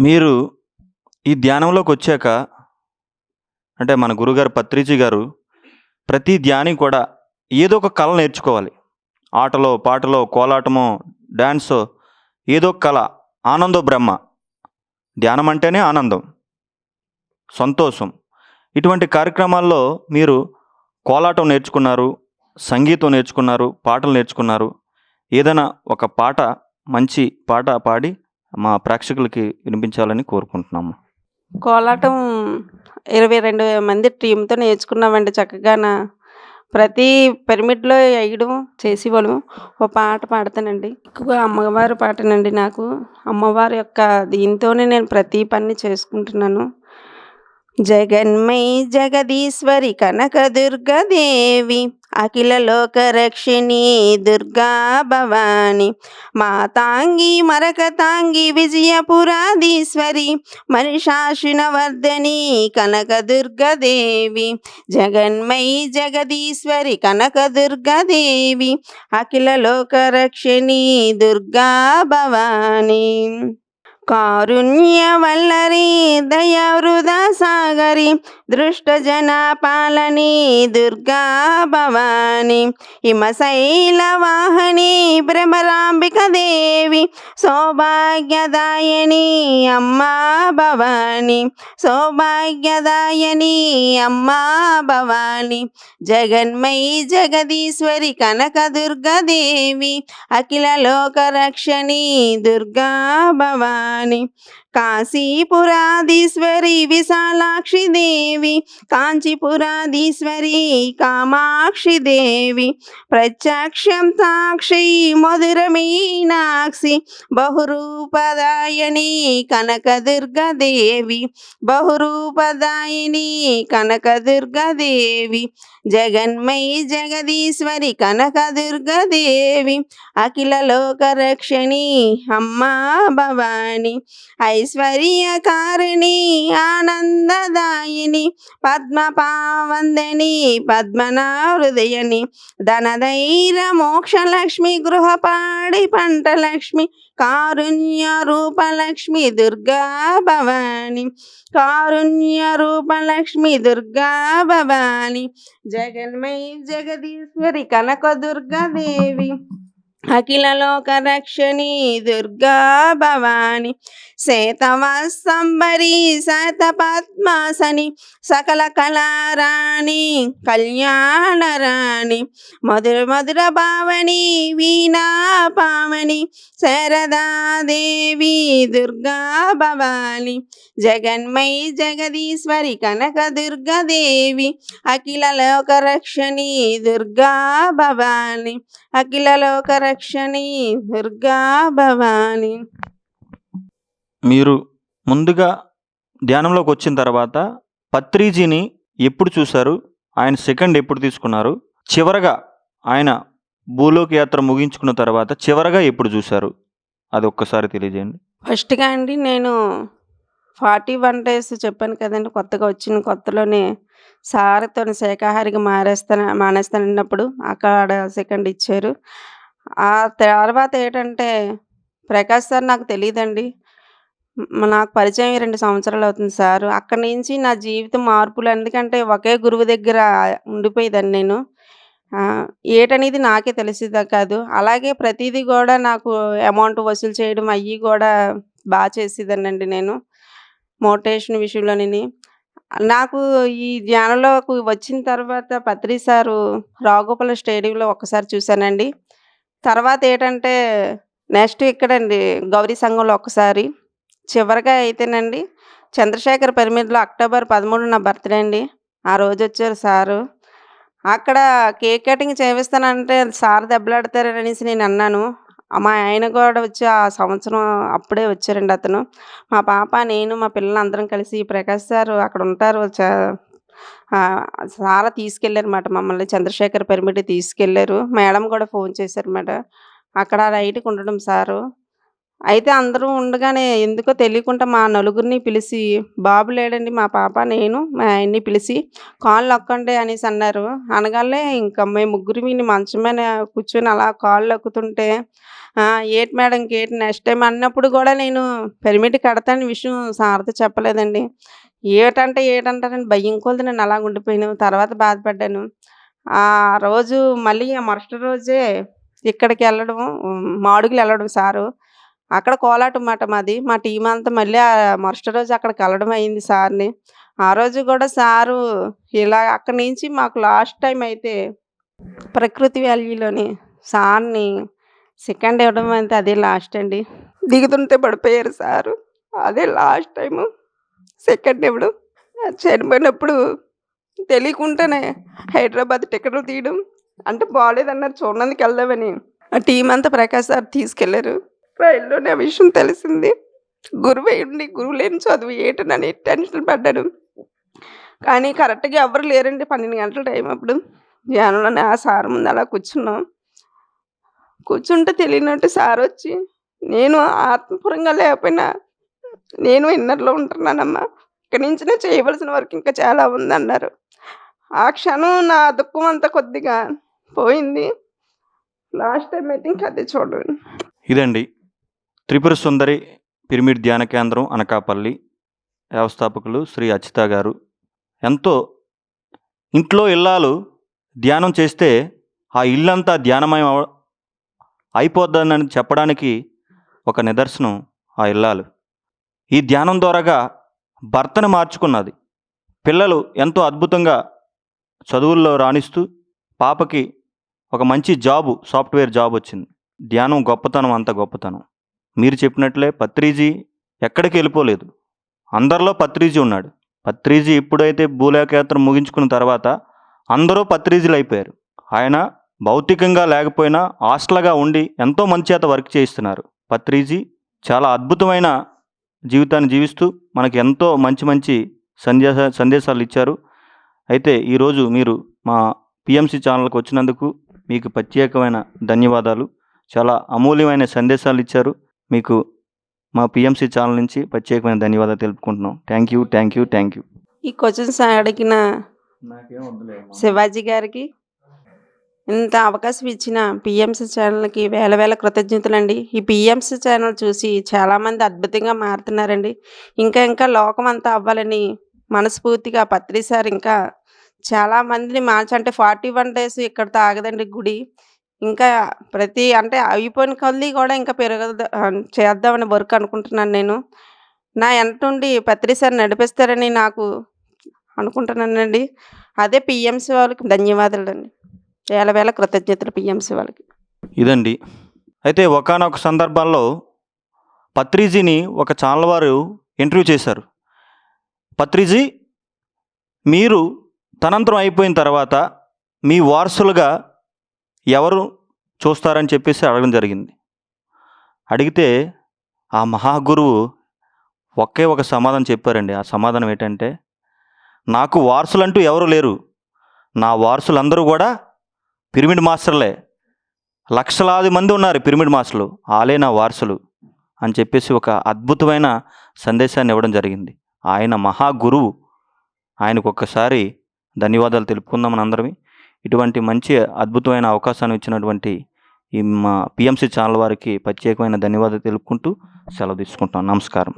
మీరు ఈ ధ్యానంలోకి వచ్చాక అంటే మన గురుగారు పత్రిజీ గారు ప్రతి ధ్యాని కూడా ఏదో ఒక కళ నేర్చుకోవాలి. ఆటలో పాటలో కోలాటమో డ్యాన్సో ఏదో ఒక కళ. ఆనందో బ్రహ్మ. ధ్యానం అంటేనే ఆనందం. సంతోషం. ఇటువంటి కార్యక్రమాల్లో మీరు కోలాటం నేర్చుకున్నారు సంగీతం నేర్చుకున్నారు పాటలు నేర్చుకున్నారు. ఏదైనా ఒక పాట మంచి పాట పాడి మా ప్రేక్షకులకి వినిపించాలని కోరుకుంటున్నాము. కోలాటం ఇరవై రెండు మంది టీంతో నేర్చుకున్నామండి చక్కగాన ప్రతి పిరమిడ్లో వేయడం చేసేవాళ్ళం ఒక పాట పాడతానండి. ఎక్కువ అమ్మవారి పాటనండి నాకు. అమ్మవారి యొక్క దీంతోనే నేను ప్రతి పని చేసుకుంటున్నాను. జగన్మై జగదీశ్వరి కనకదుర్గదేవి అఖిలలోకరక్షిణి దుర్గా భవాని. మాతాంగి మరకతాంగి విజయపురాధీశ్వరి. మహిషాసునవర్ధని కనకదుర్గదేవి. జగన్మయి జగదీశ్వరి కనకదుర్గదేవి. అఖిలలోకరక్షిణి దుర్గా భవాని. కారుణ్య వల్లరి దయవృద సాగరి దృష్ట జన పాలని దుర్గా భవాని హిమశైల వాహని భ్రమరాంబిక దేవి సౌభాగ్యదాయని అమ్మా భవాని సౌభాగ్యదాయని అమ్మా భవాని జగన్మయి జగదీశ్వరి కనక దుర్గదేవి అఖిల లోక రక్షణి దుర్గా భవాని కాశీపురాధీశ్వరి విశాలాక్షి దేవి కాంచీపురాధీశ్వరి కామాక్షి దేవి ప్రత్యక్షం సాక్షి మధుర మీనాక్షి బహురూపదాయని కనకదుర్గదేవి బహురూపదాయిని కనకదుర్గదేవి జగన్మయి జగదీశ్వరి కనకదుర్గదేవి అఖిల లోకరక్షణి అమ్మా భవాని ఐశ్వర్యకారిణి ఆనందదాయిని పద్మపావందని పద్మనా హృదయని ధనధైర మోక్షలక్ష్మి గృహపాడి పంటలక్ష్మి కారుణ్య రూపలక్ష్మి దుర్గా భవాని కారుణ్య రూపలక్ష్మి దుర్గా భవాని జగన్మై జగదీశ్వరి కనక దుర్గాదేవి అఖిల లోక రక్షణి దుర్గా భవాని శ్వేతవస్తంబరి శత పద్మాసని సకల కళారాణి కళ్యాణరాణి మధుర మధుర భావని వీణా పావని శారదాదేవి దుర్గా భవాని జగన్మయి జగదీశ్వరి కనక దుర్గదేవి అఖిల లోక రక్షణి దుర్గా భవాని అఖిల లోక రక్షణి దుర్గా భవాని. మీరు ముందుగా ధ్యానంలోకి వచ్చిన తర్వాత పత్రిజీని ఎప్పుడు చూశారు? ఆయన సెకండ్ ఎప్పుడు తీసుకున్నారు? చివరగా ఆయన భూలోక యాత్ర ముగించుకున్న తర్వాత చివరగా ఎప్పుడు చూశారు? అది ఒక్కసారి తెలియజేయండి. ఫస్ట్గా అండి నేను ఫార్టీ వన్ డేస్ చెప్పాను కదండి కొత్తగా వచ్చిన కొత్తలోనే సార్తో శాఖాహారికి మారేస్తాను మానేస్తానన్నప్పుడు అక్కడ సెకండ్ ఇచ్చారు. ఆ తర్వాత ఏంటంటే ప్రకాష్ సార్ నాకు తెలియదండి నాకు పరిచయం రెండు సంవత్సరాలు అవుతుంది సార్. అక్కడి నుంచి నా జీవితం మార్పులు ఎందుకంటే ఒకే గురువు దగ్గర ఉండిపోయేదాన్ని నేను. ఏటనేది నాకే తెలిసేదా కాదు. అలాగే ప్రతిదీ కూడా నాకు అమౌంట్ వసూలు చేయడం అయ్యి కూడా బాగా చేసేదానండి నేను మోటివేషన్ విషయంలోని నాకు ఈ ధ్యానంలోకి వచ్చిన తర్వాత పత్రి సారు రావుగోపాల స్టేడియంలో ఒకసారి చూశానండి. తర్వాత ఏంటంటే నెక్స్ట్ ఇక్కడండి గౌరీ సంఘంలో ఒకసారి. చివరిగా అయితేనండి చంద్రశేఖర్ పిరమిడ్లో అక్టోబర్ పదమూడు నా బర్త్డే అండి. ఆ రోజు వచ్చారు సారు. అక్కడ కేక్ కటింగ్ చేపిస్తానంటే సార్ దెబ్బలాడతారనేసి నేను అన్నాను. మా ఆయన కూడా వచ్చి ఆ సంవత్సరం అప్పుడే వచ్చారండి అతను. మా పాప నేను మా పిల్లలు అందరం కలిసి ప్రకాష్ సార్ అక్కడ ఉంటారు సారా తీసుకెళ్ళారన్నమాట. మమ్మల్ని చంద్రశేఖర్ పిరమిడ్ తీసుకెళ్ళారు. మేడం కూడా ఫోన్ చేశారన్నమాట. అక్కడ నైట్కి ఉండడం సారు. అయితే అందరూ ఉండగానే ఎందుకో తెలియకుండా మా నలుగురిని పిలిచి బాబు లేడండి మా పాప నేను మా ఆయన్ని పిలిచి కాళ్ళు లొక్కండి అనేసి అన్నారు. అనగానే ఇంకా మేము ముగ్గురు మీ మంచమైన కూర్చొని అలా కాళ్ళు లొక్కుతుంటే ఏటి మేడం ఏటి నెక్స్ట్ టైం అన్నప్పుడు కూడా నేను పిరమిడ్ కడతాని విషయం సార్తో చెప్పలేదండి. ఏటంటే ఏటంటారని భయం కొలది నేను అలా ఉండిపోయాను. తర్వాత బాధపడ్డాను. ఆ రోజు మళ్ళీ ఆ మరుసటి రోజే ఇక్కడికి వెళ్ళడం మాడుగులు వెళ్ళడం సారు. అక్కడ కోలాటం మాట మాది. మా టీం అంతా మళ్ళీ ఆ మరుసటి రోజు అక్కడికి వెళ్ళడం అయింది సార్ని. ఆ రోజు కూడా సారు ఇలా అక్కడి నుంచి మాకు లాస్ట్ టైం అయితే ప్రకృతి వ్యాలీలోని సార్ని సెకండ్ ఇవ్వడం అయితే అదే లాస్ట్ అండి. దిగుతుంటే పడిపోయారు సారు. అదే లాస్ట్ టైము. సెకండ్ ఇవ్వడం చనిపోయినప్పుడు తెలియకుండానే హైదరాబాద్ టికెట్లు తీయడం అంటే బాగాలేదన్నారు చూడడానికి వెళ్దామని. ఆ టీం అంతా ప్రకాష్ సార్ తీసుకెళ్ళారు. రైల్లోనే ఆ విషయం తెలిసింది. గురువు ఉండి గురువు లేని చదువు ఏటనని టెన్షన్ పడ్డాను కానీ కరెక్ట్గా ఎవరు లేరండి పన్నెండు గంటల టైం అప్పుడు. ధ్యానంలోనే ఆ సార్ ముందు అలా కూర్చున్నాం. కూర్చుంటే తెలియనట్టు సార్ వచ్చి నేను ఆత్మపురంగా లేకపోయినా నేను ఇన్నర్లో ఉంటున్నానమ్మా. ఇక్కడి నుంచి నేను చేయవలసిన వర్క్ ఇంకా చాలా ఉందన్నారు. ఆ క్షణం నా దుఃఖం అంత కొద్దిగా పోయింది. లాస్ట్ టైం అయితే ఇంకా అదే చూడండి ఇదండి. త్రిపుర సుందరి పిరమిడ్ ధ్యాన కేంద్రం అనకాపల్లి. వ్యవస్థాపకులు శ్రీ అచిత గారు. ఎంతో ఇంట్లో ఇల్లాలు ధ్యానం చేస్తే ఆ ఇల్లంతా ధ్యానమయం అవ అయిపోద్దని చెప్పడానికి ఒక నిదర్శనం ఆ ఇల్లాలు. ఈ ధ్యానం ద్వారాగా భర్తను మార్చుకున్నది. పిల్లలు ఎంతో అద్భుతంగా చదువుల్లో రాణిస్తూ పాపకి ఒక మంచి జాబు సాఫ్ట్వేర్ జాబ్ వచ్చింది. ధ్యానం గొప్పతనం అంత గొప్పతనం. మీరు చెప్పినట్లే పత్రిజీ ఎక్కడికి వెళ్ళిపోలేదు. అందరిలో పత్రిజీ ఉన్నాడు. పత్రిజీ ఇప్పుడైతే భూలేఖయాత్ర ముగించుకున్న తర్వాత అందరూ పత్రిజీలు అయిపోయారు. ఆయన భౌతికంగా లేకపోయినా హాస్టల్గా ఉండి ఎంతో మంచి చేత వర్క్ చేయిస్తున్నారు. పత్రిజీ చాలా అద్భుతమైన జీవితాన్ని జీవిస్తూ మనకి ఎంతో మంచి మంచి సందేశ సందేశాలు ఇచ్చారు. అయితే ఈరోజు మీరు మా పిఎంసి ఛానల్కి వచ్చినందుకు మీకు ప్రత్యేకమైన ధన్యవాదాలు. చాలా అమూల్యమైన సందేశాలు ఇచ్చారు. మీకు మా పిఎంసి ఛానల్ నుంచి ప్రత్యేకమైన ధన్యవాదాలు తెలుపుకుంటున్నాం. Thank you thank you thank you. ఈ క్వశ్చన్స్ అడిగిన శివాజీ గారికి ఇంత అవకాశం ఇచ్చిన పిఎంసీ ఛానల్కి వేల వేల కృతజ్ఞతలండి. ఈ పిఎంసీ ఛానల్ చూసి చాలామంది అద్భుతంగా మారుతున్నారండి. ఇంకా ఇంకా లోకం అంతా అవ్వాలని మనస్ఫూర్తిగా పత్రి సార్ ఇంకా చాలా మందిని మార్చి అంటే ఫార్టీ వన్ డేస్ ఇక్కడ తాగదండి గుడి. ఇంకా ప్రతి అంటే అయిపోయిన కొద్ది కూడా ఇంకా పెరగదు చేద్దామని వర్క్ అనుకుంటున్నాను నేను. నా వెంట నుండి పత్రి సార్ నడిపిస్తారని నాకు అనుకుంటున్నానండి. అదే పిఎంసీ వాళ్ళకి ధన్యవాదాలండి. వేల వేల కృతజ్ఞతలు పిఎంసి వాళ్ళకి ఇదండి. అయితే ఒకానొక సందర్భాల్లో పత్రిజీని ఒక ఛానల్ వారు ఇంటర్వ్యూ చేశారు. పత్రిజీ మీరు తనంతరం అయిపోయిన తర్వాత మీ వారసులుగా ఎవరు చూస్తారని చెప్పేసి అడగడం జరిగింది. అడిగితే ఆ మహాగురువు ఒకే ఒక సమాధానం చెప్పారండి. ఆ సమాధానం ఏంటంటే నాకు వారసులంటూ ఎవరు లేరు. నా వారసులందరూ కూడా పిరమిడ్ మాస్టర్లే. లక్షలాది మంది ఉన్నారు పిరమిడ్ మాస్టర్లు. ఆలే నా వారసులు అని చెప్పేసి ఒక అద్భుతమైన సందేశాన్ని ఇవ్వడం జరిగింది. ఆయన మహా గురువు. ఆయనకు ఒక్కసారి ధన్యవాదాలు తెలుపుకుందాం మన అందరం ఇటువంటి మంచి అద్భుతమైన అవకాశాన్ని ఇచ్చినటువంటి ఈ మా పిఎంసి ఛానల్ వారికి ప్రత్యేకమైన ధన్యవాదాలు తెలుపుకుంటూ సెలవు తీసుకుంటాం నమస్కారం.